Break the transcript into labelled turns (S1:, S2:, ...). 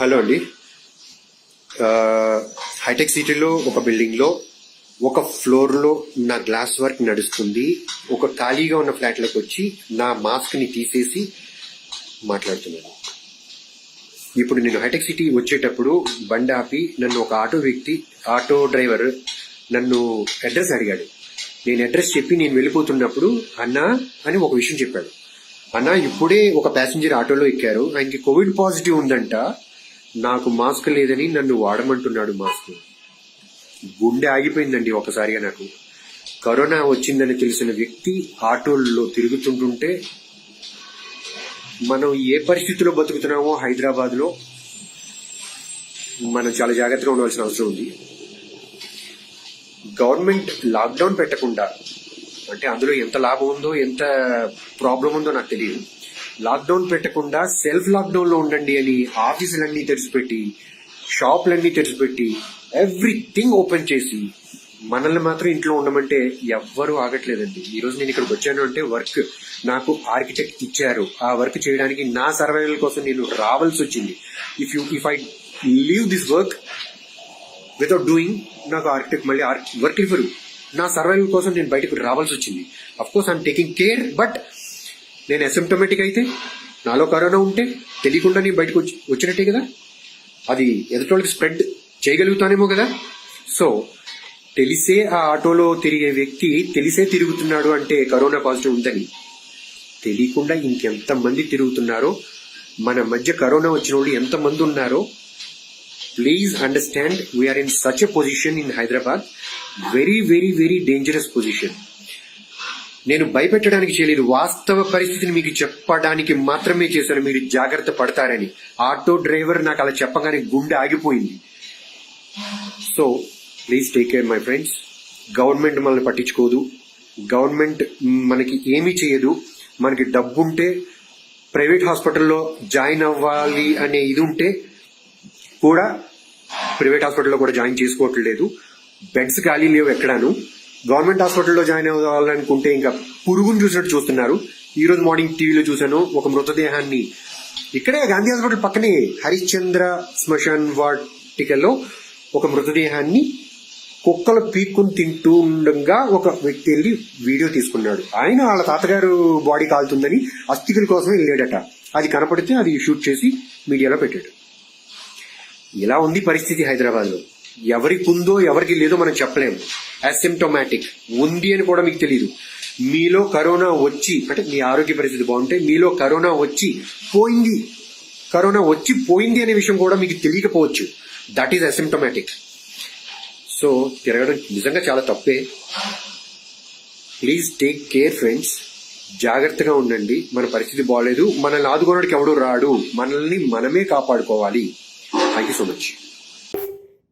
S1: Hello అండి. Hitech సిటీలో ఒక బిల్డింగ్లో ఒక ఫ్లోర్లో నా గ్లాస్ వర్క్ నడుస్తుంది. ఒక ఖాళీగా ఉన్న ఫ్లాట్లోకి వచ్చి నా మాస్క్ని తీసేసి మాట్లాడుతున్నాను. ఇప్పుడు నేను హైటెక్ సిటీ వచ్చేటప్పుడు బండి ఆపి నన్ను ఒక ఆటో వ్యక్తి ఆటో డ్రైవర్ నన్ను అడ్రస్ అడిగాడు. నేను అడ్రస్ చెప్పి నేను వెళ్ళిపోతున్నప్పుడు అన్నా అని ఒక విషయం చెప్పాడు. అన్నా ఇప్పుడే ఒక ప్యాసింజర్ ఆటోలో ఎక్కారు. ఆయనకి కోవిడ్ పాజిటివ్ ఉందంట. నాకు మాస్క్ లేదని నన్ను వాడమంటున్నాడు మాస్క్. గుండె ఆగిపోయిందండి ఒకసారిగా నాకు. కరోనా వచ్చిందని తెలిసిన వ్యక్తి ఆటోల్లో తిరుగుతుంటుంటే మనం ఏ పరిస్థితిలో బతుకుతున్నామో హైదరాబాద్లో మనం చాలా జాగ్రత్తగా ఉండవలసిన అవసరం ఉంది. గవర్నమెంట్ లాక్డౌన్ పెట్టకుండా అంటే అందులో ఎంత లాభం ఉందో ఎంత ప్రాబ్లం ఉందో నాకు తెలియదు. లాక్డౌన్ పెట్టకుండా సెల్ఫ్ లాక్డౌన్లో ఉండండి అని ఆఫీసులన్నీ తెరిచిపెట్టి షాపులన్నీ తెరిచిపెట్టి ఎవ్రీథింగ్ ఓపెన్ చేసి మనల్ని మాత్రం ఇంట్లో ఉండమంటే ఎవ్వరూ ఆగట్లేదండి. ఈ రోజు నేను ఇక్కడికి వచ్చాను అంటే వర్క్ నాకు ఆర్కిటెక్ట్ ఇచ్చారు. ఆ వర్క్ చేయడానికి నా సర్వైవల్ కోసం నేను రావాల్సి వచ్చింది. If you if I leave this work without doing నాకు ఆర్కిటెక్ట్ మళ్ళీ వర్క్ ఇవ్వరు. నా సర్వైవల్ కోసం నేను బయటకు రావాల్సి వచ్చింది. Of course I'm taking care but నేను అసిమ్టోమేటిక్ అయితే నాలో కరోనా ఉంటే తెలియకుండా నేను బయటకు వచ్చి వచ్చినట్టే కదా? అది ఎదుటోళ్ళకి స్ప్రెడ్ చేయగలుగుతానేమో కదా? సో తెలిసే ఆ ఆటోలో తిరిగే వ్యక్తి తెలిసే తిరుగుతున్నాడు అంటే కరోనా పాజిటివ్ ఉందని. తెలియకుండా ఇంకెంతమంది తిరుగుతున్నారో మన మధ్య కరోనా వచ్చిన వాళ్ళు ఎంతమంది ఉన్నారో please understand we are in such a position in Hyderabad very very very dangerous position నేను భయపెట్టడానికి చేయలేదు. వాస్తవ పరిస్థితిని మీకు చెప్పడానికి మాత్రమే చేశాను. మీరు జాగ్రత్త పడతారని. ఆటో డ్రైవర్ నాకు అలా చెప్పగానే గుండె ఆగిపోయింది. So please take care my friends government మనల్ని పట్టించుకోదు. గవర్నమెంట్ మనకి ఏమీ చేయదు. మనకి డబ్బు ఉంటే ప్రైవేట్ హాస్పిటల్లో జాయిన్ అవ్వాలి అనే ఇది ఉంటే కూడా ప్రైవేట్ హాస్పిటల్లో కూడా జాయిన్ చేసుకోవట్లేదు. బెడ్స్ ఖాళీ లేవు ఎక్కడాను. గవర్నమెంట్ హాస్పిటల్లో జాయిన్ అవ్వాలనుకుంటే ఇంకా పురుగును చూసినట్టు చూస్తున్నారు. ఈ రోజు మార్నింగ్ టీవీలో చూశాను ఒక మృతదేహాన్ని ఇక్కడే గాంధీ హాస్పిటల్ పక్కనే హరిశ్చంద్ర శ్మశాన్ వాటికల్లో ఒక మృతదేహాన్ని కుక్కలు పీక్కుని తింటూ ఉండగా ఒక వ్యక్తి వెళ్ళి వీడియో తీసుకున్నాడు. ఆయన వాళ్ళ తాతగారు బాడీ కాలుతుందని అస్థికుల కోసం వెళ్ళాడట. అది కనపడితే అది షూట్ చేసి మీడియాలో పెట్టాడు. ఇలా ఉంది పరిస్థితి హైదరాబాద్లో ఎవరికి ఉందో ఎవరికి లేదో మనం చెప్పలేము అసిమ్టోమాటిక్ ఉంది అని కూడా మీకు తెలియదు మీలో కరోనా వచ్చి అంటే మీ ఆరోగ్య పరిస్థితి బాగుంటే మీలో కరోనా వచ్చి పోయింది. కరోనా వచ్చి పోయింది అనే విషయం కూడా మీకు తెలియకపోవచ్చు. దట్ ఈస్ అసిమ్టోమాటిక్ సో తిరగడం నిజంగా చాలా తప్పే. ప్లీజ్ టేక్ కేర్ ఫ్రెండ్స్ జాగ్రత్తగా ఉండండి. మన పరిస్థితి బాగాలేదు మనల్ని ఆదుకోవడానికి ఎవడు రాడు. మనల్ని మనమే కాపాడుకోవాలి. Thank you so much